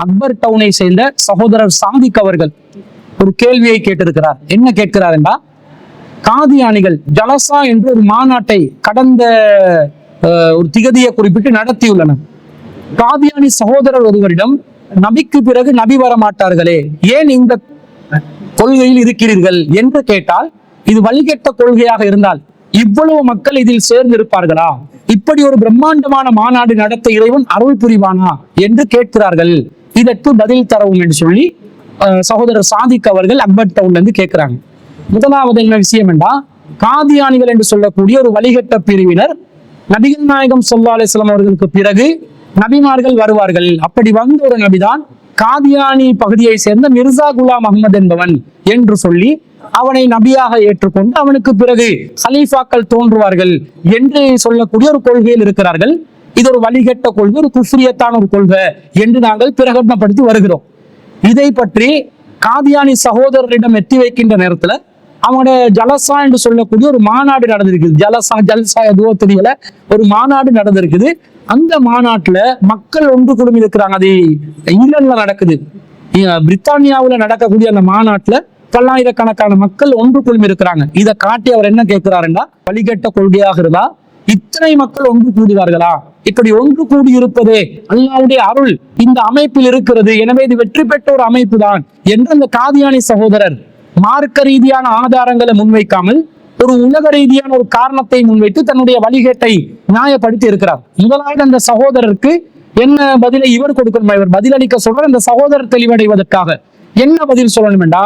அக்பர் டவுனை சேர்ந்த சகோதரர் சாதிக் அவர்கள் ஒரு கேள்வியை கேட்டிருக்கிறார். என்ன கேட்கிறார் என்றா காதியானிகள் ஜலசா என்று ஒரு மாநாட்டை கடந்த அஹ், ஒரு திகதியை குறிப்பிட்டு நடத்தியுள்ளனர் காதியானி சகோதரர் ஒருவரிடம் நபிக்கு பிறகு நபி வர மாட்டார்களே ஏன் இந்த கொள்கையில் இருக்கிறீர்கள்? என்று கேட்டால் இது வழிகெட்ட கொள்கையாக இருந்தால் இவ்வளவு மக்கள் இதில் சேர்ந்திருப்பார்களா? இப்படி ஒரு பிரம்மாண்டமான மாநாடு நடத்த இறைவன் அருள் புரிவானா என்று கேட்கிறார்கள். இதற்கு பதில் தரவும் என்று சொல்லி சகோதரர் சாதிக் அவர்கள் அக்பர் டவுன்ல இருந்து கேட்கிறாங்க. முதலாவது என்ன விஷயம் என்றா காதியானிகள் என்று சொல்லக்கூடிய ஒரு வழிகட்ட பிரிவினர் நபிகள் நாயகம் சொல்லா அலிஸ்லாம் அவர்களுக்கு பிறகு நபிமார்கள் வருவார்கள். அப்படி வந்த ஒரு நபிதான் காதியானி பகுதியை சேர்ந்த மிர்சா குலாம் அகமது என்பவன் என்று சொல்லி அவனை நபியாக ஏற்றுக்கொண்டு அவனுக்கு பிறகு ஹலீஃபாக்கள் தோன்றுவார்கள் என்று சொல்லக்கூடிய ஒரு கொள்கையில் இருக்கிறார்கள். இது ஒரு வழிகட்ட கொள்கை ஒரு குஃப்ரியத்தான ஒரு கொள்கை என்று நாங்கள் பிரகடனப்படுத்தி வருகிறோம். இதை பற்றி காதியானி சகோதரரிடம் எத்தி வைக்கின்ற நேரத்துல அவனோட ஜலசா என்று சொல்லக்கூடிய ஒரு மாநாடு நடந்திருக்குது. ஜலசா ஜல்சா எதுவோ தெரியல. ஒரு மாநாடு நடந்திருக்குது. அந்த மாநாட்டுல மக்கள் ஒன்று குழுமி இருக்கிறாங்க. அது இங்கிலாந்துல நடக்குது. பிரித்தானியாவுல நடக்கக்கூடிய அந்த மாநாட்டுல பல்லாயிரக்கணக்கான மக்கள் ஒன்று குழுமி இருக்கிறாங்க. இதை காட்டி அவர் என்ன கேட்கிறாருன்னா வழிகட்ட கொள்கையாக இருந்தா இத்தனை மக்கள் ஒன்று கூடுவார்களா இப்படி ஒன்று கூடியிருப்பதே அல்லாவுடைய அருள். இந்த அமைப்பில் இருக்கிறது. எனவே இது வெற்றி பெற்ற ஒரு அமைப்பு தான் என்று அந்த காதியானி சகோதரர் மார்க்க ரீதியான ஆதாரங்களை முன்வைக்காமல் ஒரு உலக ரீதியான ஒரு காரணத்தை முன்வைத்து தன்னுடைய வழிகேட்டை நியாயப்படுத்தி இருக்கிறார். முதலாவது அந்த சகோதரருக்கு என்ன பதிலை இவர் கொடுக்கணுமா? இவர் பதிலளிக்க சொல்ற அந்த சகோதரர் தெளிவடைவதற்காக என்ன பதில் சொல்லணும் என்றா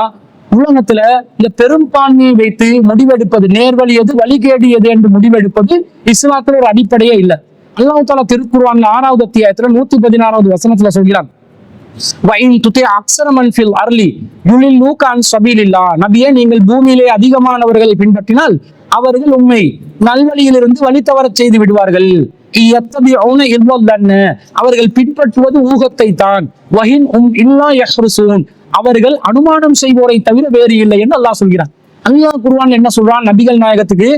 உலகத்துல இந்த பெரும்பான்மையை வைத்து முடிவெடுப்பது நேர்வழி எது வழிகேடு எது என்று முடிவெடுப்பது இஸ்லாத்துல ஒரு அடிப்படையே இல்லை. அல்லாஹ் தாலா ஆறாவது அத்தியாயத்துல நூத்தி பதினாறாவது வசனத்துல சொல்கிறான். நபியே நீங்கள் பூமியிலே அதிகமானவர்களை பின்பற்றினால் அவர்கள் உண்மை நல்வழியிலிருந்து வழி தவறச் செய்து விடுவார்கள். அவர்கள் பின்பற்றுவது ஊகத்தை தான் வஹின் உம் இல்லா யஹ்ருசூன். அவர்கள் அனுமானம் செய்வோரை தவிர வேறு இல்லை என்று அல்லாஹ் சொல்கிறான். அல்லாஹ் குருவான் என்ன சொல்றான்? நபிகள் நாயகத்துக்கு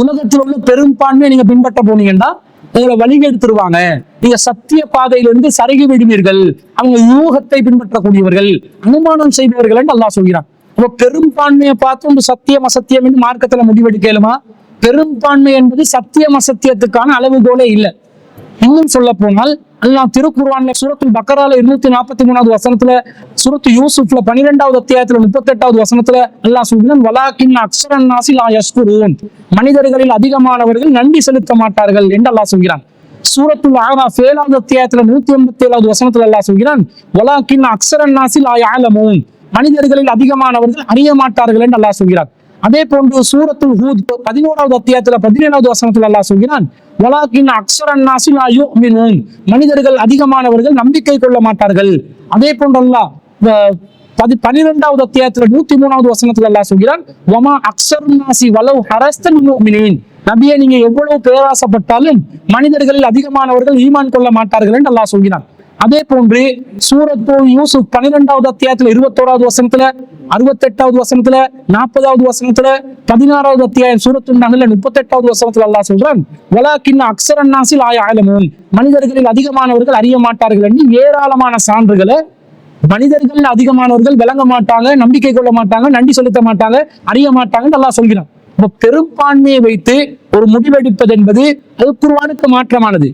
உலகத்தில் உள்ள பெரும்பான்மையை நீங்க பின்பற்ற போனீங்கன்னா உங்களை வழிகெடுத்துருவாங்க நீங்க சத்திய பாதையிலிருந்து சருகி விடுவீர்கள். அவங்க யூகத்தை பின்பற்றக்கூடியவர்கள் அனுமானம் செய்பவர்கள் என்று அல்லாஹ் சொல்கிறான். அப்ப பெரும்பான்மையை பார்த்து ஒரு சத்தியம் அசத்தியம் என்று மார்க்கத்துல முடிவெடுக்கலுமா பெரும்பான்மை என்பது சத்தியம் அசத்தியத்துக்கான அளவுகோலே இல்லை. இன்னும் சொல்ல போனால் அல்லாஹ் திருக்குர்ஆன்ல சூரத்துல் பக்கரால இருநூத்தி நாற்பத்தி மூணாவது வசனத்துல சூரத்து யூசுப்ல பன்னிரெண்டாவது அத்தியாயத்துல முப்பத்தி எட்டாவது வசனத்துல அல்லாஹ் சொல்கிறான் வலாக்கின் அக்ஷரன் நாசி லா யஷ்குரூன். மனிதர்களில் அதிகமானவர்கள் நன்றி செலுத்த மாட்டார்கள் என்று அல்லாஹ் சொல்கிறான். சூரத்துல் ஆராஃப் ஏழாவது அத்தியாயத்துல நூத்தி எண்பத்தி ஏழாவது வசனத்துல அல்லாஹ் சொல்கிறான் வலாக்கின் அக்ஷரன் நாசி லா மனிதர்களில் அதிகமானவர்கள் அறிய மாட்டார்கள் என்று அல்லாஹ் சொல்கிறார் அதே போன்று சூரத்துல் ஹூத் பதினோராவது அத்தியாயத்துல பதினேழாவது வசனத்துல அல்லா சொல்கிறான் வலாக்கின் அக்ஸரன் நாசி மனிதர்கள் அதிகமானவர்கள் நம்பிக்கை கொள்ள மாட்டார்கள். அதே போன்று அல்லாஹ் பதி பனிரெண்டாவது அத்தியாயத்துல நூத்தி மூணாவது வசனத்துல அல்லா சொல்கிறான் ஒமா அக்ஸர் நாசி வலவ் ஹரஸ்தன் முஃமினீன் நபியை நீங்க எவ்வளவு பேராசப்பட்டாலும் மனிதர்களில் அதிகமானவர்கள் ஈமான் கொள்ள மாட்டார்கள் என்று அல்லாஹ் சொல்கிறான். அதே போன்று சூரத்து யூசுப் பன்னிரெண்டாவது அத்தியாயத்துல இருபத்தோராவது வசனத்துல அறுபத்தெட்டாவது வசனத்துல நாற்பதாவது வசனத்துல பதினாறாவது அத்தியாயம் சூரத்து நகல முப்பத்தெட்டாவது வசனத்துல அல்லா சொல்றான் வலாக்கின் அக்ஸரன் நாசில் ஆய ஆலமும் மனிதர்களில் அதிகமானவர்கள் அறிய மாட்டார்கள் என்று ஏராளமான சான்றுகளை மனிதர்கள் அதிகமானவர்கள் விளங்க மாட்டாங்க நம்பிக்கை கொள்ள மாட்டாங்க நன்றி செலுத்த மாட்டாங்க அறிய மாட்டாங்கன்னு நல்லா சொல்கிறான். பெரும்பான்மையை வைத்து ஒரு முடிவெடுப்பது என்பது அது குருவானுக்கு மாற்றமானது.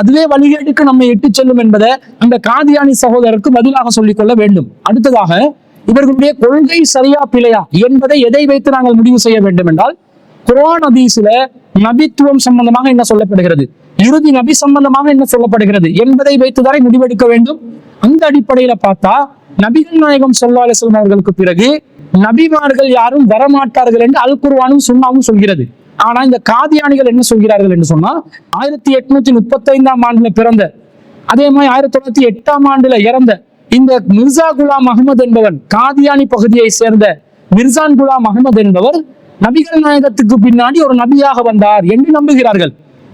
அதுவே வழிகேட்டுக்கு நம்மை இட்டு செல்லும் என்பதை அந்த காதியானி சகோதரருக்கு பதிலாக சொல்லிக் கொள்ள வேண்டும். அடுத்ததாக இவர்களுடைய கொள்கை சரியா பிழையா என்பதை எதை வைத்து நாங்கள் முடிவு செய்ய வேண்டும் என்றால் குரான் ஹதீஸ்ல நபித்துவம் சம்பந்தமாக என்ன சொல்லப்படுகிறது? இறுதி நபி சம்பந்தமாக என்ன சொல்லப்படுகிறது என்பதை வைத்துதானே முடிவெடுக்க வேண்டும். அந்த அடிப்படையில பார்த்தா நபிகள் நாயகம் ஸல்லல்லாஹு அலைஹி அவர்களுக்கு பிறகு நபிமார்கள் யாரும் வரமாட்டார்கள் என்று அல் குருவானும் சுண்ணாவும் சொல்கிறது. ஆனா இந்த காதியானிகள் என்ன சொல்கிறார்கள் என்று சொன்னா ஆயிரத்தி எட்நூத்தி முப்பத்தி ஐந்தாம் ஆண்டுல பிறந்த அதே மாதிரி ஆயிரத்தி தொள்ளாயிரத்தி எட்டாம் ஆண்டுல இறந்த இந்த மிர்சா குலாம் அகமது என்பவன் காதியானி பகுதியை சேர்ந்த மிர்சான் குலாம் அகமது என்பவர் நபிகள் நாயகத்துக்கு பின்னாடி ஒரு நபியாக வந்தார் என்று நம்புகிறார்கள்.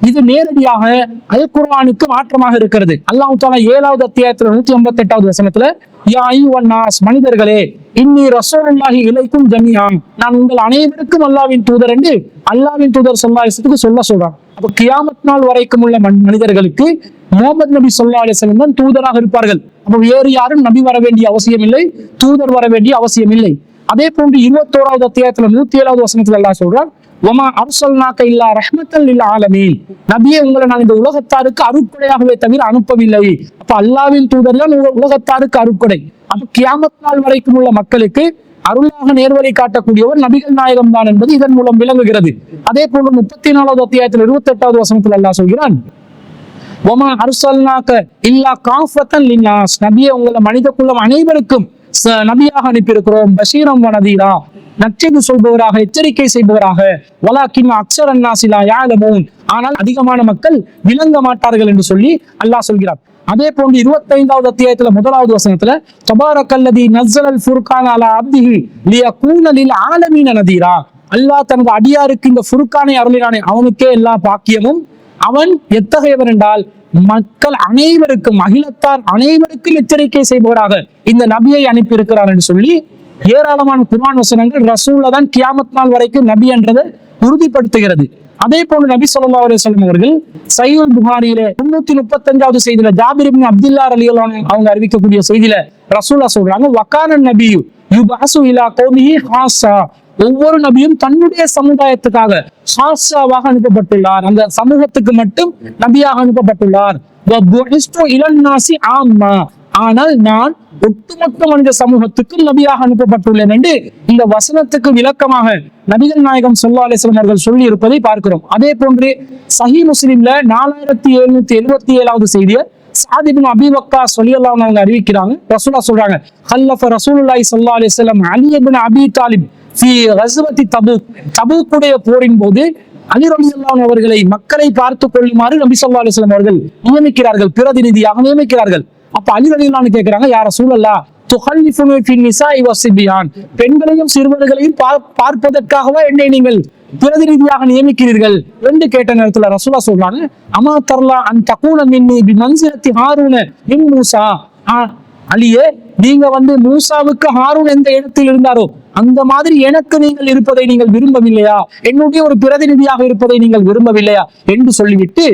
இது நேரடியாக அல் குர்ஆனுக்கு மாற்றமாக இருக்கிறது. அல்லாஹ் தாலா ஏழாவது அத்தியாயத்துல நூத்தி ஐம்பத்தி எட்டாவது வசனத்துல யா ஐயுவன் நாஸ் மனிதர்களே இன்னி ரசோல்லாஹி இலைக்கும் ஜமியான் நான் உங்கள் அனைவருக்கும் அல்லாவின் தூதர் என்று அல்லாவின் தூதர் சொல்லாசத்துக்கு சொல்ல சொல்றான் அப்ப கியாமத் நாள் வரைக்கும் உள்ள மனிதர்களுக்கு முகமது நபி சொல்லா அலிஸ்லம் தான் தூதராக இருப்பார்கள். அப்ப வேறு யாரும் நபி வர வேண்டிய அவசியம் இல்லை தூதர் வர வேண்டிய அவசியம் இல்லை. அதே போன்று இருபத்தோராவது அத்தியாயத்துல நூத்தி ஏழாவது வசனத்துல எல்லாம் சொல்றான் ஒமா அர்சல்னாக்க இல்லா ரஹ்மத்தல் இல்ல ஆலமீன். நபியே உங்களை நான் இந்த உலகத்தாருக்கு அருட்கொடையாகவே தவிர அனுப்பவில்லை. அப்ப அல்லாவின் தூதர் தான் உலகத்தாருக்கு அருட்கொடை. அப்ப கியாமத் நாள் வரைக்கும் உள்ள மக்களுக்கு அருளாக நேர்வழி காட்டக்கூடியவர் நபிகள் நாயகம் தான் என்பது இதன் மூலம் விளங்குகிறது. அதே போன்று முப்பத்தி நாலாவது அத்தியாயத்தில் இருபத்தி எட்டாவது வசனத்தில் அல்லாஹ் சொல்கிறான் ஒமா அருசல்நாக்க இல்லா காஃபத்தன் லின்னாஸ். நபியே உங்களை மனித குலம் அனைவருக்கும் நபியாக அனுப்பியிருக்கிறோம். பஷீரம் வனதீரா நச்சது சொல்பவராக எச்சரிக்கை செய்பவராக. வலாக்கின் அக்ஷர் அன்னாசிலா யாழமோன் ஆனால் அதிகமான மக்கள் விளங்க மாட்டார்கள் என்று சொல்லி அல்லாஹ் சொல்கிறார். அதே போன்று இருபத்தி ஐந்தாவது அத்தியாயத்துல முதலாவது வசனத்துல தபாரக்கல்லதி நஸ்ஸல் ஃபுர்கான் அலா அப்திஹி லியகூன லில் ஆலமீன நதீரா. அல்லாஹ் தனது அடியாருக்கு இந்த ஃபுர்கானை அருளினானே. அவனுக்கே எல்லா பாக்கியமும் அவன் எத்தகையவர் என்றால் மக்கள் அனைவருக்கும் அகிலத்தார் அனைவருக்கும் எச்சரிக்கை செய்பவராக இந்த நபியை அனுப்பியிருக்கிறார் என்று சொல்லி ஏராளமான குர்ஆன் வசனங்கள் ரசூல்ல தான் கியாமத் நாள் வரைக்கும் நபி என்றதை உறுதிப்படுத்துகிறது. அதே போன்று நபி சொல்லா அலைஹி வஸல்லம் அவர்கள் சையுல் புகாரியில முன்னூத்தி முப்பத்தஞ்சாவது செய்தியில ஜாபிர் அப்துல்லா அலி அவங்க அறிவிக்கக்கூடிய செய்தியில ரசூலா சொல்றாங்க வக்கான நபியு யுபஹசு இலா கௌமிஹி ஹாசா ஒவ்வொரு நபியும் தன்னுடைய சமுதாயத்துக்காக சாஸ்தாவாக அனுப்பப்பட்டுள்ளார். அந்த சமூகத்துக்கு மட்டும் நபியாக அனுப்பப்பட்டுள்ளார். ஆனால் நான் ஒட்டுமொத்த மனித சமூகத்துக்கு நபியாக அனுப்பப்பட்டுள்ளேன் என்று இந்த வசனத்துக்கு விளக்கமாக நபிகள் நாயகம் சொல்லா அலிஸ்லாம் அவர்கள் சொல்லி இருப்பதை பார்க்கிறோம். அதே போன்று சஹி முஸ்லிம்ல நாலாயிரத்தி எழுநூத்தி எழுபத்தி ஏழாவது செய்தியை சாதிபின் அபிவக்கா சொல்லியல்லாம் அவங்க அறிவிக்கிறாங்க. ரசூலா சொல்றாங்க ஹல்லஃப ரசூலுல்லாய் ஸல்லல்லாஹு அலைஹி அலி அபி தாலிப் ஃபி கஸ்வதி போரின் போது அலி அவர்களை மக்களை பார்த்து கொள்ளுமாறு நபி சொல்லா அலைஹி அவர்கள் நியமிக்கிறார்கள் பிரதிநிதியாக நியமிக்கிறார்கள். அப்ப அலி ரலியல்லாஹு கேக்குறாங்க யார சூழல்லா பெண்களையும் சிறுவர்களையும் பார்ப்பதற்காகவா என்னை நீங்கள் பிரதிநிதியாக நியமிக்கிறீர்கள் என்று கேட்ட நேரத்துல ரசூலா சொல்றாங்க அமா தர்லா அன் தகூன மின்னி பி மன்சிலத்தி ஹாரூன மின் மூசா. அலியே நீங்க வந்து மூசாவுக்கு ஹாரூன் எந்த இடத்தில் இருந்தாரோ அந்த மாதிரி எனக்கு நீங்கள் இருப்பதை நீங்கள் விரும்பவில்லையா? என்னுடைய ஒரு பிரதிநிதியாக இருப்பதை நீங்கள் விரும்பவில்லையா? என்று சொல்லிவிட்டு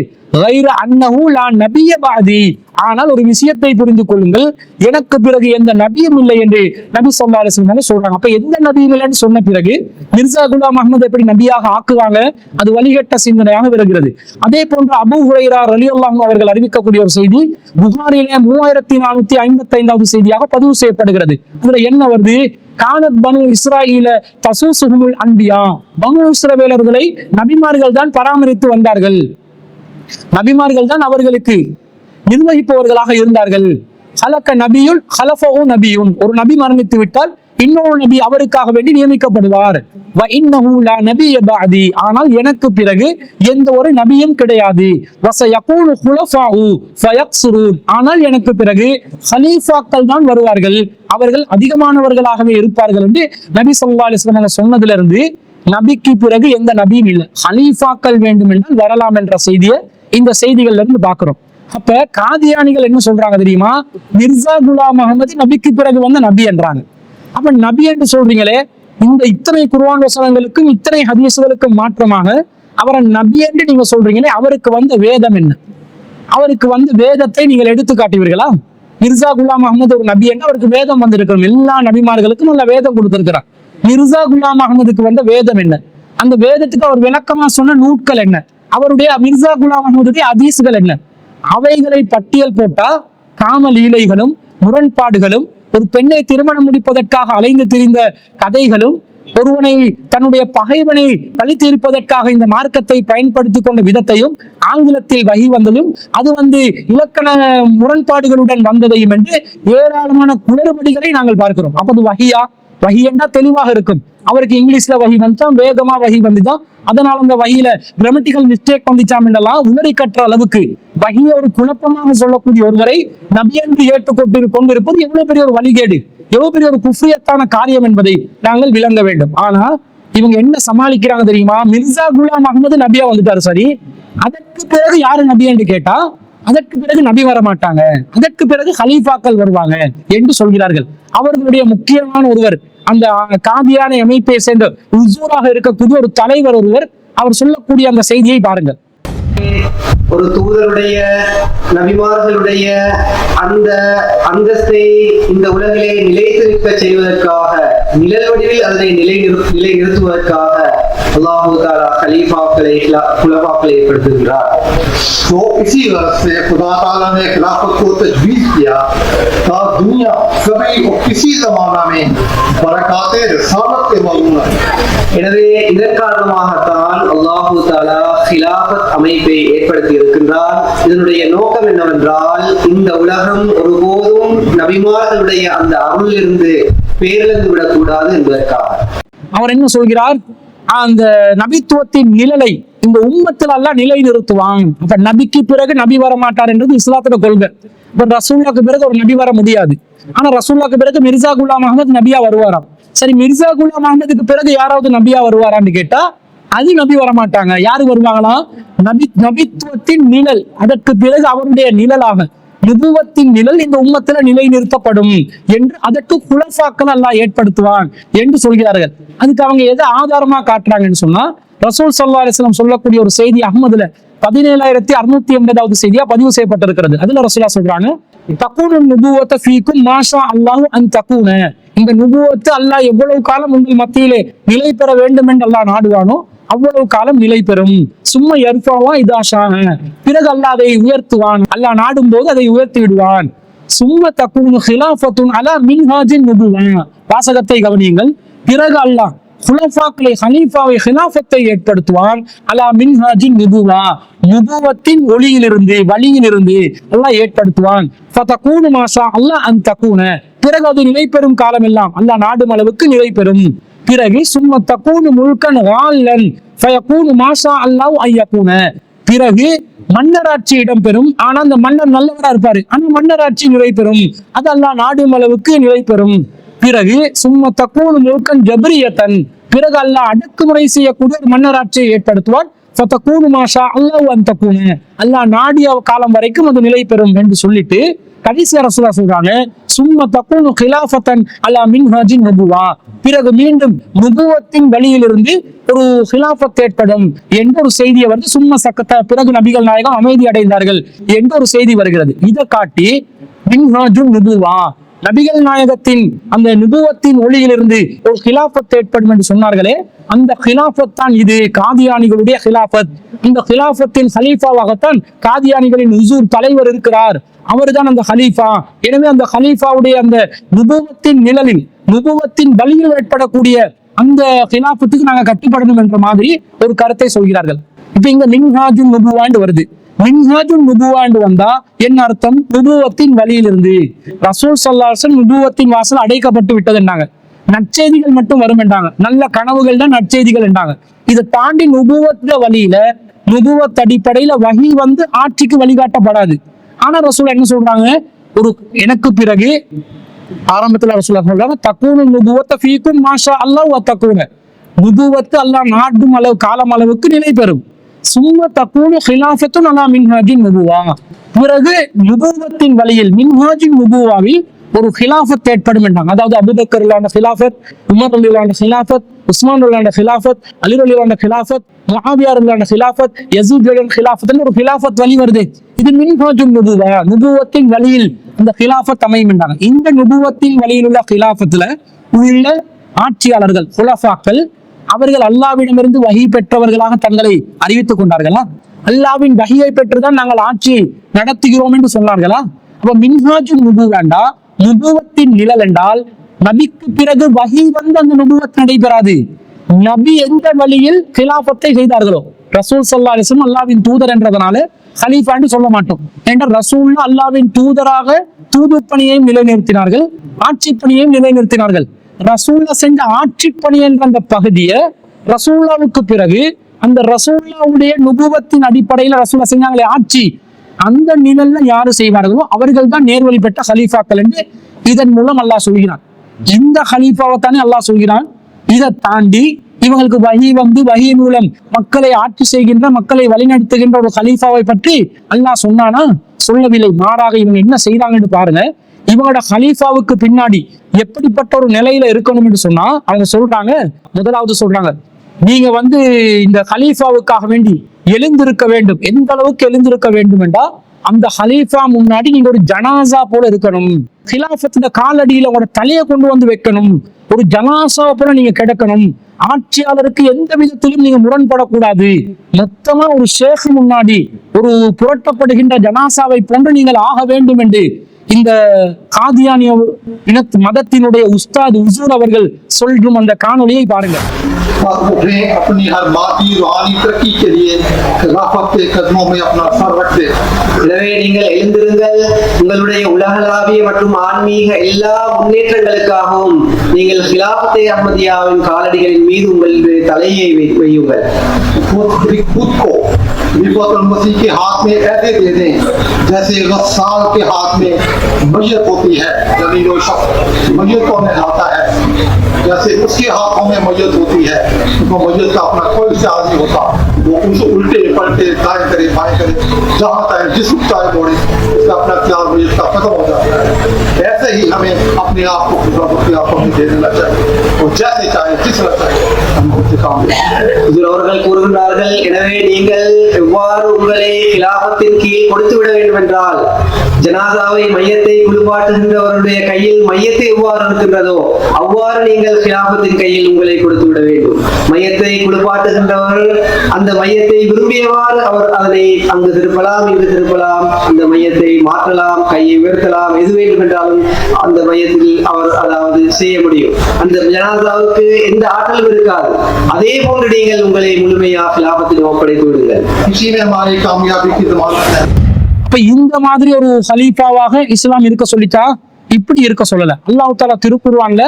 ஆனால் ஒரு விஷயத்தை புரிந்து கொள்ளுங்கள். எனக்கு பிறகு எந்த நபியும் இல்லை என்று நபி சொல்லா அலிஸ்லாம் சொல்றாங்க. அப்ப எந்த நபியும் இல்லைன்னு சொன்ன பிறகு மிர்சா குலாம் அகமது எப்படி நபியாக ஆக்குவாங்க? அது வழிகட்ட சிந்தனையாக வருகிறது. அதே போன்று அபு ஹுரைரா ரலியல்லாஹு அவர்கள் அறிவிக்கக்கூடிய ஒரு செய்தி புகாரிலே மூவாயிரத்தி நானூத்தி ஐம்பத்தி ஐந்தாவது செய்தியாக பதிவு செய்யப்படுகிறது. இதுல என்ன வருது? கானத் பனு இஸ்ராயில தசூசுகுமுல் அன்பியா. பனு இஸ்ரவேலர்களை நபிமார்கள் தான் பராமரித்து வந்தார்கள். நபிமார்கள் தான் அவர்களுக்கு நிர்வகிப்பவர்களாக இருந்தார்கள். ஹலக்க நபியுன் ஹலஃபஹு நபியும் ஒரு நபி மரணித்து விட்டால் இன்னொரு நபி அவருக்காக வேண்டி நியமிக்கப்படுவார். ஆனால் எனக்கு பிறகு எந்த ஒரு நபியும் கிடையாது. வச ஆனால் எனக்கு பிறகு ஹலீஃபாக்கள் தான் வருவார்கள். அவர்கள் அதிகமானவர்களாகவே இருப்பார்கள் என்று நபி சொல்லா அலிஸ்லாம் சொன்னதிலிருந்து இருந்து நபிக்கு பிறகு எந்த நபியும் இல்லை. ஹலீஃபாக்கள் வேண்டும் என்றால் வரலாம் என்ற செய்தியை இந்த செய்திகள்ல இருந்து பாக்குறோம் அப்ப காதியானிகள் என்ன சொல்றாங்க தெரியுமா? மிர்சா குலாம் அகமது நபிக்கு பிறகு வந்த நபி என்றாங்க. அப்ப நபி என்று சொல்றீங்களே இந்த இத்தனை குர்ஆன் வசனங்களுக்கும் இத்தனை ஹதீசுகளுக்கும் மாற்றமாக அவரை நபி என்று நீங்க சொல்றீங்களே அவருக்கு வந்த வேதம் என்ன? அவருக்கு வந்து வேதத்தை நீங்கள் எடுத்து காட்டுவீர்களா மிர்சா குலாம் அகமது ஒரு நபி என்று அவருக்கு வேதம் வந்திருக்கிறோம். எல்லா நபிமார்களுக்கும் நல்ல வேதம் கொடுத்திருக்கிறார். மிர்சா குலாம் அகமதுக்கு வந்த வேதம் என்ன? அந்த வேதத்துக்கு அவர் விளக்கமா சொன்ன நூட்கள் என்ன? அவருடைய மிர்சா குலாம் அகமதுடைய அதீசுகள் என்ன? அவைகளை பட்டியல் போட்டா காம லீலைகளும் முரண்பாடுகளும் ஒரு பெண்ணை திருமணம் முடிப்பதற்காக அலைந்து திரிந்த கதைகளும் ஒருவனை தன்னுடைய பகைவனை கழித்திருப்பதற்காக இந்த மார்க்கத்தை பயன்படுத்தி கொண்ட விதத்தையும் ஆங்கிலத்தில் வகி வந்ததும் அது வந்து இலக்கண முரண்பாடுகளுடன் வந்ததையும் என்று ஏராளமான குளறுபடிகளை நாங்கள் பார்க்கிறோம். அப்போது வகையா வகியா வகி என்றா தெளிவாக இருக்கும்? அவருக்கு இங்கிலீஷ்ல வகி வந்துச்சாம் வேகமா வகி வந்துதான் அதனால அந்த வகையில கிராமட்டிக்கல் மிஸ்டேக் வந்துச்சாம் என்றெல்லாம் உணரி கற்ற அளவுக்கு வகையை ஒரு குழப்பமாக சொல்லக்கூடிய ஒருவரை நபி என்று ஏற்றுக்கொண்டு கொண்டிருப்பது எவ்வளவு பெரிய ஒரு வழிகேடு எவ்வளவு பெரிய ஒரு குஃப்ரியத்தான காரியம் என்பதை நாங்கள் விளங்க வேண்டும். ஆனா இவங்க என்ன சமாளிக்கிறாங்க தெரியுமா? மிர்சா குலாம் அகமது நபியா வந்துட்டாரு சரி. அதற்கு பிறகு யாரு நபி என்று கேட்டா அதற்கு பிறகு நபி வர மாட்டாங்க அதற்கு பிறகு ஹலீஃபாக்கள் வருவாங்க என்று சொல்கிறார்கள். அவர்களுடைய முக்கியமான ஒருவர் அந்த காதியான அமைப்பை சேர்ந்த உசூராக இருக்கக்கூடிய ஒரு தலைவர் ஒருவர் அவர் சொல்லக்கூடிய அந்த செய்தியை பாருங்கள். ஒரு தூதருடைய நபிமார்களுடைய அந்த அந்தஸ்தை இந்த உலகிலே நிலைத்திருக்க செய்வதற்காக நிழல் வடிவில் அதனை நிலை நிலை நிறுத்துவதற்காக அல்லாஹு தாலா கலீஃபாக்களை குலபாக்களை ஏற்படுத்துகிறார் तो इसी वजह से खुदा ताला ने खिलाफत को तजवीज किया था दुनिया कभी और किसी जमाना में बरकत रसालत के मौजूद है எனவே இதன் காரணமாகத்தான் அல்லாஹு தாலா ஹிலாபத் அமைப்பை ஏற்படுத்தி இருக்கின்றார் இதனுடைய நோக்கம் என்னவென்றால் இந்த உலகம் ஒருபோதும் நபிமார்களுடைய அந்த அருளிலிருந்து பேரிழந்து விடக்கூடாது என்பதற்காக அவர் என்ன சொல்கிறார் அந்த நபித்துவத்தின் நிழலை இந்த உம்மத்தில் அல்லா நிலை நிறுத்துவான் அப்ப நபிக்கு பிறகு நபி வர மாட்டார் என்றது இஸ்லாத்தோட கொள்கை. இப்ப ரசூல்லாக்கு பிறகு ஒரு நபி வர முடியாது. ஆனா ரசூல்லாக்கு பிறகு மிர்சா குலாம் அகமது நபியா வருவாராம். சரி மிர்சா குலாம் அகமதுக்கு பிறகு யாராவது நபியா வருவாரான்னு கேட்டா அது நபி வர மாட்டாங்க யாரு வருவாங்களா நபி நபித்துவத்தின் நிழல். அதற்கு பிறகு அவருடைய நிழலாக நுபுவத்தின் நிழல் இந்த உம்மத்துல நிலை நிறுத்தப்படும் என்று அதற்கு குலசாக்கள் எல்லாம் ஏற்படுத்துவான் என்று சொல்கிறார்கள். அதுக்கு அவங்க எதை ஆதாரமா காட்டுறாங்கன்னு சொன்னா ரசூல் சல்லா அலிஸ்லாம் சொல்லக்கூடிய ஒரு செய்தி அகமதுல பதினேழாயிரத்தி அறுநூத்தி எண்பதாவது செய்தியா பதிவு செய்யப்பட்டிருக்கிறது. அதுல ரசூலா சொல்றாங்க தக்கூன நுபுவத்தை ஃபீக்கும் மாஷா அல்லாஹு அன் தக்கூன இந்த நுபுவத்து அல்லாஹ் எவ்வளவு காலம் உங்கள் மத்தியிலே நிலை பெற வேண்டும் என்று அல்லாஹ் நாடுவானோ அவ்வளவு காலம் நிலை பெறும். சும்மா எர்ஃபாவா இதாஷாக பிறகு அல்லாஹ் அதை உயர்த்துவான். அல்லாஹ் நாடும் போது அதை உயர்த்தி விடுவான். சும்மா தக்கூனு ஹிலாஃபத்துன் அலா மின்ஹாஜின் நுபுவா. வாசகத்தை கவனியுங்கள். பிறகு அல்லாஹ் குலஃபாக்களை ஹலீஃபாவை ஹிலாஃபத்தை ஏற்படுத்துவான். அலா மின்ஹாஜின் நிபுவா நிபுவத்தின் ஒளியிலிருந்து வழியிலிருந்து அல்லாஹ் ஏற்படுத்துவான். ஃபதகூனு மாஷா அல்லாஹ் அன் தக்கூன பிறகு அது நிலை பெறும் காலம் எல்லாம் அல்லாஹ் நாடும் அளவுக்கு நிலை பெறும் பிறகு சும்ம தக்கூனு முழுக்கன் வால்லன். ஃபயகூனு மாஷா அல்லாஹ் ஐயக்கூன பிறகு மன்னராட்சி இடம்பெறும். ஆனா அந்த மன்னர் நல்லவரா இருப்பாரு. ஆனா மன்னராட்சி நிலை பெறும் அது அல்லாஹ் நாடும் அளவுக்கு நிலை பெறும் பிறகு சும்மா தக்கூனு முழுக்கன் ஜபரியத்தன். பிறகு அல்லாஹ் அடக்குமுறை செய்யக்கூடிய ஒரு மன்னராட்சியை ஏற்படுத்துவான். ஃபதகூனு மாஷா அல்லாஹ் அந்த தக்கூன அல்லாஹ் நாடிய காலம் வரைக்கும் அது நிலை பெறும் என்று சொல்லிட்டு கடைசி அரசுலா சொல்றாங்க. சும்ம தக்கூனு கிலாஃபத்தன் அலா மின்ஹாஜின் நபுவா. பிறகு மீண்டும் நுபுவத்தின் வழியிலிருந்து ஒரு ஹிலாஃபத் ஏற்படும் என்ற ஒரு செய்தியை வந்து சும்ம சக்கத்த பிறகு நபிகள் நாயகம் அமைதி அடைந்தார்கள் என்ற ஒரு செய்தி வருகிறது. இதை காட்டி மின்ஹாஜுன் நுபுவா. நபிகள் நாயகத்தின் அந்த நிபுவத்தின் ஒளியிலிருந்து ஒரு ஹிலாபத் ஏற்படும் என்று சொன்னார்களே அந்த ஹிலாஃபத் தான் இது காதியானிகளுடைய ஹிலாஃபத். இந்த ஹிலாபத்தின் ஹலீஃபாவாகத்தான் காதியானிகளின் உசூர் தலைவர் இருக்கிறார். அவர்தான் அந்த ஹலீஃபா. எனவே அந்த ஹலீஃபாவுடைய அந்த நிபுவத்தின் நிழலில் நிபுவத்தின் வழியில் ஏற்படக்கூடிய அந்த ஹிலாபத்துக்கு நாங்கள் கட்டுப்படணும் என்ற மாதிரி ஒரு கருத்தை சொல்கிறார்கள். இப்ப இங்க மின்ஹாஜின் நுபுவாண்டு வருது. மின்ஹாஜுன் நுபுவாண்டு வந்தா என்ன அர்த்தம் நுபுவத்தின் வழியிலிருந்து. ரசூல் சல்லாசன் நுபுவத்தின் வாசல் அடைக்கப்பட்டு விட்டது என்னாங்க நற்செய்திகள் மட்டும் வரும் என்றாங்க. நல்ல கனவுகள் தான் நற்செய்திகள் என்றாங்க. இதை தாண்டி நுபுவத்த வழியில நுபுவத் அடிப்படையில வகி வந்து ஆட்சிக்கு வழிகாட்டப்படாது. ஆனா ரசூல் என்ன சொல்றாங்க? ஒரு எனக்கு பிறகு ஆரம்பத்துல ரசூலா சொல்றாங்க தக்கூனு நுபுவத்தை ஃபீக்கும் மாஷா அல்லாஹ் வ நுபுவத்து அல்லாஹ் நாட்டும் அளவு காலம் அளவுக்கு நிலை பெறும் சும்ம தக்கூனு ஹிலாஃபத்து அலா மின்ஹாஜின் நுபுவா பிறகு நுபுவத்தின் வழியில் மின்ஹாஜின் நுபுவாவில் ஒரு ஹிலாஃபத் ஏற்படும் என்றாங்க அதாவது அபுபக்கர் ஹிலாஃபத் உமர் இல்லாண்ட ஹிலாஃபத் உஸ்மான் இல்லாண்ட ஹிலாஃபத் அலி இல்லாண்ட ஹிலாஃபத் முஆவியார் இல்லாண்ட ஹிலாஃபத் யசூத் ஹிலாஃபத் ஒரு ஹிலாஃபத் வழி வருது இது மின்ஹாஜுன் நுபுவா நுபுவத்தின் வழியில் அந்த ஹிலாஃபத் அமையும் என்றாங்க இந்த நுபுவத்தின் வழியில் உள்ள ஹிலாஃபத்துல உள்ள ஆட்சியாளர்கள் குலஃபாக்கள் அவர்கள் அல்லாவிடமிருந்து வகி பெற்றவர்களாக தங்களை அறிவித்துக் கொண்டார்களா? அல்லாவின் வகியை பெற்றுதான் நாங்கள் ஆட்சி நடத்துகிறோம் என்று சொன்னார்களா? அப்ப மின்ஹாஜு நுபுவாண்டா நுபுவத்தின் நிழல் என்றால் நபிக்கு பிறகு வகி வந்து அந்த நுபுவத் நடைபெறாது. நபி எந்த வழியில் கிலாபத்தை செய்தார்களோ? ரசூல் சல்லா அலிஸ்லம் அல்லாவின் தூதர் என்றதனால ஹலீஃபான்னு சொல்ல மாட்டோம். என்ற ரசூல்லா அல்லாவின் தூதராக தூதுப் பணியையும் நிலைநிறுத்தினார்கள் ஆட்சி பணியையும் நிலைநிறுத்தினார்கள். ரசூல்லா செஞ்ச ஆட்சி பணி என்ற அந்த பகுதியை ரசூல்லாவுக்கு பிறகு அந்த ரசூல்லாவுடைய நுபுவத்தின் அடிப்படையில் ரசூல்லா செஞ்சாங்களே ஆட்சி. அந்த நிழல்ல யாரு செய்வார்களோ அவர்கள் தான் நேர்வழி பெற்ற ஹலீஃபாக்கள் என்று இதன் மூலம் அல்லாஹ் சொல்கிறான். இந்த ஹலீஃபாவை தானே அல்லாஹ் சொல்கிறான். இதை தாண்டி இவங்களுக்கு வகி வந்து வகி மூலம் மக்களை ஆட்சி செய்கின்ற மக்களை வழிநடத்துகின்ற ஒரு ஹலீஃபாவை பற்றி அல்லாஹ் சொன்னானா? சொல்லவில்லை. மாறாக இவங்க என்ன செய்தாங்கன்னு பாருங்க. இவங்களோட ஹலீஃபாவுக்கு பின்னாடி எப்படிப்பட்ட ஒரு நிலையில இருக்கணும் என்று சொன்னா அவங்க சொல்றாங்க. முதலாவது சொல்றாங்க நீங்க வந்து இந்த ஹலீஃபாவுக்காக வேண்டி எழுந்திருக்க வேண்டும். எந்த அளவுக்கு எழுந்திருக்க வேண்டும் என்றா அந்த ஹலீஃபா முன்னாடி நீங்க ஒரு ஜனாசா போல இருக்கணும். ஹிலாஃபத்துல காலடியில உங்களோட தலையை கொண்டு வந்து வைக்கணும். ஒரு ஜனாசா போல நீங்க கிடக்கணும் ஆட்சியாளருக்கு எந்த விதத்திலும் நீங்க முரண்படக்கூடாது மொத்தமா ஒரு ஷேக் முன்னாடி ஒரு புரட்டப்படுகின்ற ஜனாசாவை போன்று நீங்கள் ஆக வேண்டும் என்று இந்த காதியானிய இனத்து மதத்தினுடைய உஸ்தாத் உசூர் அவர்கள் சொல்லும் அந்த காணொளியை பாருங்க और उठे अपनी हर मादी रूहानी तरक्की के लिए खिलाफत के कदमों में अपना सर रखते எனவே நீங்கள் எழுந்திருங்கள் உங்களுடைய உலகளாவிய மற்றும் ஆன்மீக எல்லா முன்னேற்றங்களுக்காகவும் நீங்கள் ஹிலாபத்தே அஹமதியாவின் காலடிகளின் மீது உங்களுடைய தலையை வையுங்கள் نبوت کے ہاتھ میں ایسے دے دیں جیسے غسال کے ہاتھ میں میت ہوتی ہے زمین و شخص میت کو نہلاتا ہے जैसे उसके हाथों में मैयत होती है तो मैयत का अपना कोई ख्याल नहीं होता वो कुछ उल्टे पलटे दाएं करे बाएं करे जहाँ चाहे जिस चाहे बोड़े उसका अपना ख्याल मैयत का खत्म हो जाता है ऐसे ही हमें अपने आप को खुदा के हाथों में दे देना चाहिए और जैसे चाहे जिस तरह चाहे हम उससे काम लें இதில் அவர்கள் கூறுகின்றார்கள் எனவே நீங்கள் எவ்வாறு உங்களை கிலாபத்தின் கீழ் கொடுத்து விட வேண்டும் என்றால் ஜனாதாவை மையத்தை குளிப்பாட்டுகின்றவருடைய கையில் மையத்தை எவ்வாறு இருக்கின்றதோ அவ்வாறு நீங்கள் கிலாபத்தின் கையில் உங்களை கொடுத்து விட வேண்டும். மையத்தை குளிப்பாட்டுகின்றவர் அந்த மையத்தை விரும்பியவாறு அவர் அதனை அங்கு திருப்பலாம் இங்கு திருப்பலாம் அந்த மையத்தை மாற்றலாம் கையை உயர்த்தலாம் எது வேண்டும் என்றாலும் அந்த மையத்தில் அவர் அதாவது செய்ய முடியும். அந்த ஜனாதாவுக்கு எந்த ஆற்றலும் இருக்காது. அதே போன்று நீங்கள் உங்களை முழுமையாக லாபத்தில் ஒப்படைத்து விடுங்கள். इसी அப்ப இந்த மாதிரி ஒரு ஹலீஃபாவாக இஸ்லாம் இருக்க சொல்லிட்டா இப்படி இருக்க சொல்லல. அல்லாஹ் தாலா திருக்குருவான்ல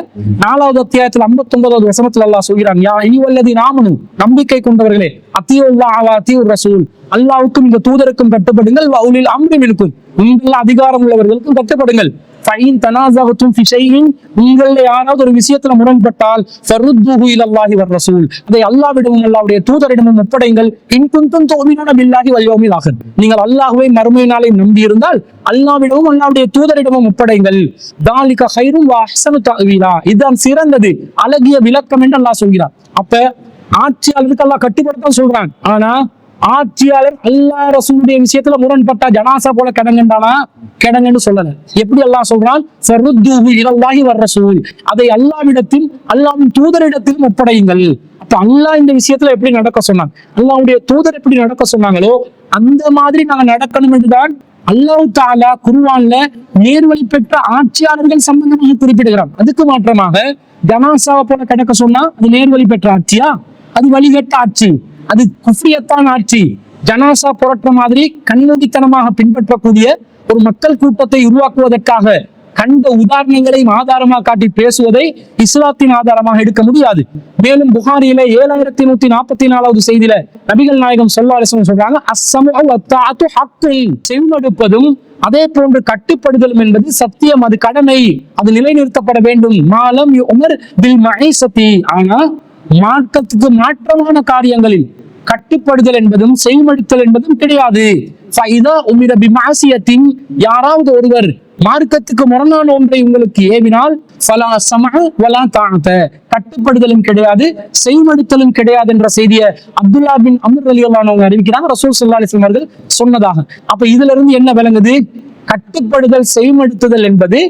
நாலாவது அத்தியாயத்துல ஐம்பத்தி ஒன்பதாவது வசனத்துல அல்லாஹ் சொல்கிறான் யா இவல்லதி நாமனு நம்பிக்கை கொண்டவர்களே அத்தியுல்லா அவா அத்தியூர் ரசூல் அல்லாவுக்கும் இந்த தூதருக்கும் கட்டுப்படுங்கள் அவுலில் அம்பு இருக்கும் உங்கள அதிகாரம் உள்ளவர்களுக்கும் கட்டுப்படுங்கள். ஃபைன் தனாசகத்தும் ஃபிஷையின் உங்களில் யாராவது ஒரு விஷயத்துல முரண்பட்டால் ஃபருத்துஹு இலல்லாஹி வர் ரசூல் அதை அல்லாஹ்விடமும் அல்லாஹ்வுடைய தூதரிடமும் ஒப்படைங்கள் இன் குந்தும் துமினூன பில்லாஹி வல் நீங்கள் அல்லாஹ்வை மறுமை நாளை நம்பி இருந்தால் அல்லாஹ்விடமும் அல்லாஹ்வுடைய தூதரிடமும் ஒப்படைங்கள் தாலிக ஹைரும் வ அஹ்சனு தாவீலா இதுதான் சிறந்தது. அழகிய விளக்கம் என்று அல்லாஹ் சொல்கிறார். அப்ப ஆட்சியாளருக்கு அல்லாஹ் கட்டுப்படுத்த சொல்றான். ஆனா ஆட்சியாளர் அல்லா ரசூலுடைய விஷயத்துல முரண்பட்டா ஜனாசா போல கிடங்கண்டானா? கிடங்கன்னு சொல்லல. எப்படி அல்லாஹ் சொல்றான்? ஃபருத்துஹு இலல்லாஹி வர்ற சூழ் அதை அல்லாவிடத்தில் அல்லாஹ்வின் தூதரிடத்திலும் ஒப்படையுங்கள். அப்ப அல்லாஹ் இந்த விஷயத்துல எப்படி நடக்க சொன்னாங்க அல்லாஹ்வுடைய தூதர் எப்படி நடக்க சொன்னாங்களோ அந்த மாதிரி நாங்க நடக்கணும் என்றுதான் அல்லாஹ் தாலா குருவான்ல நேர்வழி பெற்ற ஆட்சியாளர்கள் சம்பந்தமாக குறிப்பிடுகிறான். அதுக்கு மாற்றமாக ஜனாசாவை போல கிடக்க சொன்னா அது நேர்வழி பெற்ற ஆட்சியா? அது வழிகட்ட ஆட்சி. அது குஃப்ரியத்தான் ஆட்சி. ஜனாசா புரட்டுற மாதிரி கண்மூடித்தனமாக பின்பற்றக்கூடிய ஒரு மக்கள் கூட்டத்தை உருவாக்குவதற்காக கண்ட உதாரணங்களையும் ஆதாரமாக காட்டி பேசுவதை இஸ்லாத்தின் ஆதாரமாக எடுக்க முடியாது. மேலும் புகாரியில ஏழாயிரத்தி நூத்தி நாற்பத்தி நாலாவது செய்தியில நபிகள் நாயகம் சொல்லாரசன் சொல்றாங்க அஸ்ஸமு அத்தாத்து செவிமடுப்பதும் அதே போன்று கட்டுப்படுதலும் என்பது சத்தியம் அது கடமை அது நிலைநிறுத்தப்பட வேண்டும். மாலம் உமர் பில் சத்தி ஆனா மார்க்கத்துக்கு மாற்றமான காரியங்களில் கட்டுப்படுதல் என்பதும் செய்மடுத்தல் என்பதும் கிடையாது. யாராவது ஒருவர் மார்க்கத்துக்கு முரணான ஒன்றை உங்களுக்கு ஏவினால் ஃபலா சம வலா தாத்த கட்டுப்படுதலும் கிடையாது செய்மடுத்தலும் கிடையாது என்ற செய்தியை அப்துல்லா பின் அமர் அலி அல்லானவங்க அறிவிக்கிறாங்க ரசூல் சல்லா அலிஸ்லாம் அவர்கள் சொன்னதாக. அப்ப இதுல இருந்து என்ன விளங்குது? கட்டுப்படுதல் செய்மடுத்துதல் என்பது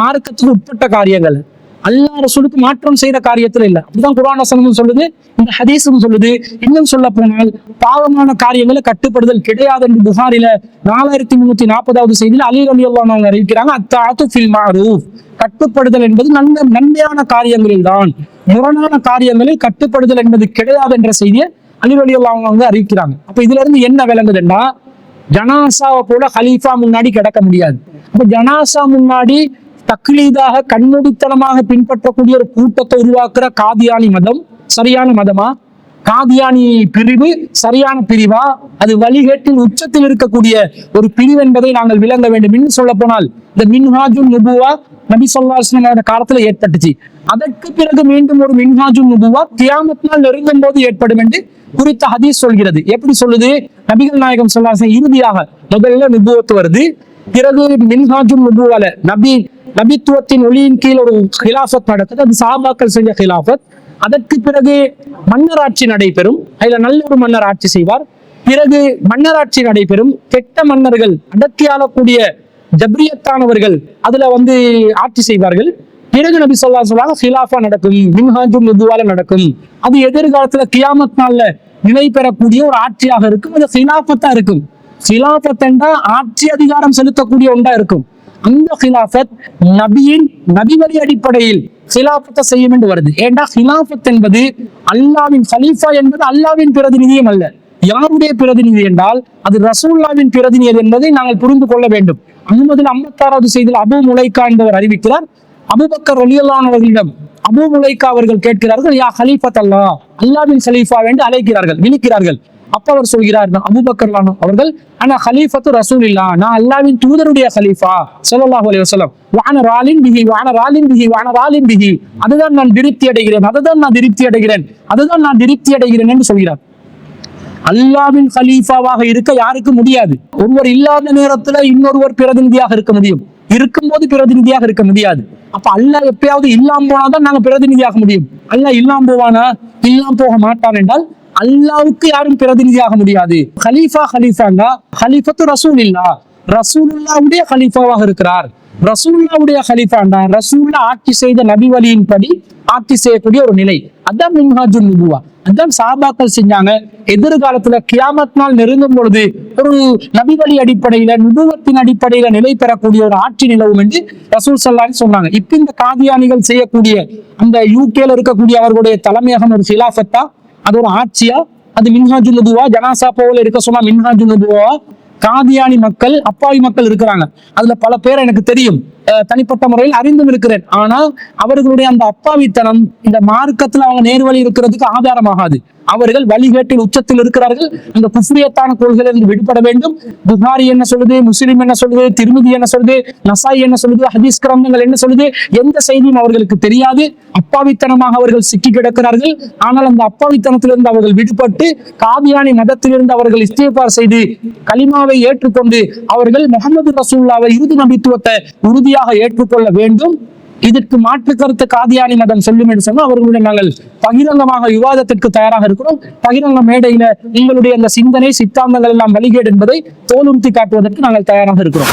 மார்க்கத்துக்கு உட்பட்ட காரியங்கள். அல்லா ரசூலுக்கு மாற்றம் செய்யற காரியத்துல இல்ல. அப்படிதான் குரான் வசனமும் சொல்லுது இந்த ஹதீஸும் சொல்லுது. இன்னும் சொல்ல போனால் பாவமான காரியங்களை கட்டுப்படுதல் கிடையாது என்று புகாரில நாலாயிரத்தி முன்னூத்தி நாற்பதாவது செய்தியில் அலி அலி அவங்க அறிவிக்கிறாங்க அத்தாத்து ஃபில் மாரூஃப். கட்டுப்படுதல் என்பது நல்ல நன்மையான காரியங்களில் தான். முரணான காரியங்களில் கட்டுப்படுதல் என்பது கிடையாது என்ற செய்தியை அலி அலி அவங்க வந்து அறிவிக்கிறாங்க. அப்ப இதுல இருந்து என்ன விளங்குதுன்னா ஜனாசாவை போல ஹலீஃபா முன்னாடி கிடக்க முடியாது. அப்ப ஜனாசா முன்னாடி தக்லீதாக கண்மூடித்தனமாக பின்பற்றக்கூடிய ஒரு கூட்டத்தை உருவாக்குற காதியானி மதம். சரியான மதமா? காதியானி பிரிவு சரியான பிரிவா? அது வழிகேட்டின் உச்சத்தில் இருக்கக்கூடிய ஒரு பிரிவு என்பதை நாங்கள் விளங்க வேண்டும். இன்னும் சொல்ல போனால் இந்த மின்ஹாஜுன் நுபுவா நபி சொல்லா காலத்துல ஏற்பட்டுச்சு. அதற்கு பிறகு மீண்டும் ஒரு மின்ஹாஜுன் நுபுவா தியாமத்தினால் நெருங்கும் போது ஏற்படும் என்று குறித்த ஹதீஸ் சொல்கிறது. எப்படி சொல்லுது? நபிகள் நாயகம் சொல்லாசன் இறுதியாக முதல்ல நுபுவத்து வருது. பிறகு மின்ஹாஜும் நுபுவால நபி நபித்துவத்தின் ஒளியின் கீழ் ஒரு ஹிலாஃபத் நடக்குது. அது சாபாக்கள் செஞ்ச ஹிலாஃபத். அதற்கு பிறகு மன்னராட்சி நடைபெறும். அதுல நல்ல ஒரு மன்னர் ஆட்சி செய்வார். பிறகு மன்னராட்சி நடைபெறும். கெட்ட மன்னர்கள் அடக்கி ஆளக்கூடிய ஜப்ரியத்தானவர்கள் அதுல வந்து ஆட்சி செய்வார்கள். பிறகு நபி சொல்லா சொல்லாங்க ஹிலாஃபா நடக்கும். மின்ஹாஜும் நுதுவால நடக்கும். அது எதிர்காலத்துல கியாமத் நாள்ல நிலை பெறக்கூடிய ஒரு ஆட்சியாக இருக்கும். அது ஹிலாஃபத்தா இருக்கும். ஹிலாஃபத் என்றால் ஆட்சி அதிகாரம் செலுத்தக்கூடிய ஒன்றா இருக்கும் அந்த ஹிலாஃபத் நபியின் நபிவரி அடிப்படையில் ஹிலாஃபத்தை செய்யும் என்று வருது ஏண்டா ஹிலாஃபத் என்பது அல்லாவின் ஹலீஃபா என்பது அல்லாவின் பிரதிநிதியும் அல்ல யாருடைய பிரதிநிதி என்றால் அது ரசூல்லாவின் பிரதிநிதி என்பதை நாங்கள் புரிந்து கொள்ள வேண்டும் அகமதுல ஐம்பத்தாறாவது செய்தியில் அபு முலைக்கா என்பவர் அறிவிக்கிறார் அபுபக்கர் ரலியல்லானவர்களிடம் அபு முலைக்கா அவர்கள் கேட்கிறார்கள் யா ஹலீஃபத் அல்லா அல்லாவின் ஹலீஃபா என்று அழைக்கிறார்கள் விழிக்கிறார்கள் அப்ப அவர் சொல்கிறார் நான் அவர்கள் ஆனா ஹலீஃபத்து ரசூல் இல்லா நான் அல்லாவின் தூதருடைய ஹலீஃபா ஸல்லல்லாஹு அலி வசலம் வான ராலின் பிகி வான ராலின் பிகி வான ராலின் பிகி அதுதான் நான் திருப்தி அடைகிறேன் அதுதான் நான் திருப்தி அடைகிறேன் அதுதான் நான் திருப்தி அடைகிறேன் என்று சொல்கிறார். அல்லாவின் கலீஃபாவாக இருக்க யாருக்கும் முடியாது. ஒருவர் இல்லாத நேரத்துல இன்னொருவர் பிரதிநிதியாக இருக்க முடியும். இருக்கும்போது பிரதிநிதியாக இருக்க முடியாது. அப்ப அல்லாஹ் எப்பயாவது இல்லாம போனாதான் நாங்க பிரதிநிதியாக முடியும். அல்லாஹ் இல்லாம போவானா? இல்லாம போக மாட்டான் என்றால் அல்லாவுக்கு யாரும் பிரதிநிதியாக முடியாது. ஹலீஃபா ஹலீஃபாண்டா ஹலீஃபத்து ரசூல் இல்லா ரசூலுல்லாவுடைய ஹலீஃபாவாக இருக்கிறார். ரசூல்லாவுடைய ஹலீஃபாண்டா ரசூல்லா ஆட்சி செய்த நபி வழியின்படி ஆட்சி செய்யக்கூடிய ஒரு நிலை. அதான் மின்ஹாஜுல் நுபுவா. அதான் சாபாக்கள் செஞ்சாங்க. எதிர்காலத்துல கியாமத் நாள் நெருங்கும் பொழுது ஒரு நபி வழி அடிப்படையில நுபுவத்தின் அடிப்படையில நிலை பெறக்கூடிய ஒரு ஆட்சி நிலவும் என்று ரசூல் சல்லான்னு சொன்னாங்க. இப்ப இந்த காதியானிகள் செய்யக்கூடிய அந்த யூகேல இருக்கக்கூடிய அவர்களுடைய தலைமையகம் ஒரு சிலாஃபத்தா அது ஒரு ஆட்சியா? அது மின்ஹாஜு நபுவா? ஜனாசா போல இருக்க சொன்னா மின்ஹாஜு நபுவா? காதியானி மக்கள் அப்பாவி மக்கள் இருக்கிறாங்க. அதுல பல பேர் எனக்கு தெரியும். அஹ் தனிப்பட்ட முறையில் அறிந்தும் இருக்கிறேன். ஆனால் அவர்களுடைய அந்த அப்பாவித்தனம் இந்த மார்க்கத்துல அவங்க நேர்வழி இருக்கிறதுக்கு ஆதாரமாகாது. அவர்கள் வழிகேட்டில் உச்சத்தில் இருக்கிறார்கள். அந்த குஃப்ரியத்தான கொள்கையிலிருந்து விடுபட வேண்டும். புகாரி என்ன சொல்லுது? முஸ்லிம் என்ன சொல்லுது? திருமதி என்ன சொல்லுது? நசாய் என்ன சொல்லுது? ஹதீஸ் கிரந்தங்கள் என்ன சொல்லுது? எந்த செய்தியும் அவர்களுக்கு தெரியாது. அப்பாவித்தனமாக அவர்கள் சிக்கி கிடக்கிறார்கள். ஆனால் அந்த அப்பாவித்தனத்திலிருந்து அவர்கள் விடுபட்டு காதியானி மதத்திலிருந்து அவர்கள் இஸ்தேபார் செய்து கலிமாவை ஏற்றுக்கொண்டு அவர்கள் முகமது ரசூல்லாவை இறுதி நம்பித்துவத்தை உறுதியாக ஏற்றுக்கொள்ள வேண்டும். இதற்கு மாற்று கருத்து காதியானி மதம் சொல்லும் என்று சொன்னால் அவர்களுடைய நாங்கள் பகிரங்கமாக விவாதத்திற்கு தயாராக இருக்கிறோம். பகிரங்க மேடையில உங்களுடைய அந்த சிந்தனை சித்தாந்தங்கள் எல்லாம் வழிகேடு என்பதை தோலுறுத்தி காட்டுவதற்கு நாங்கள் தயாராக இருக்கிறோம்.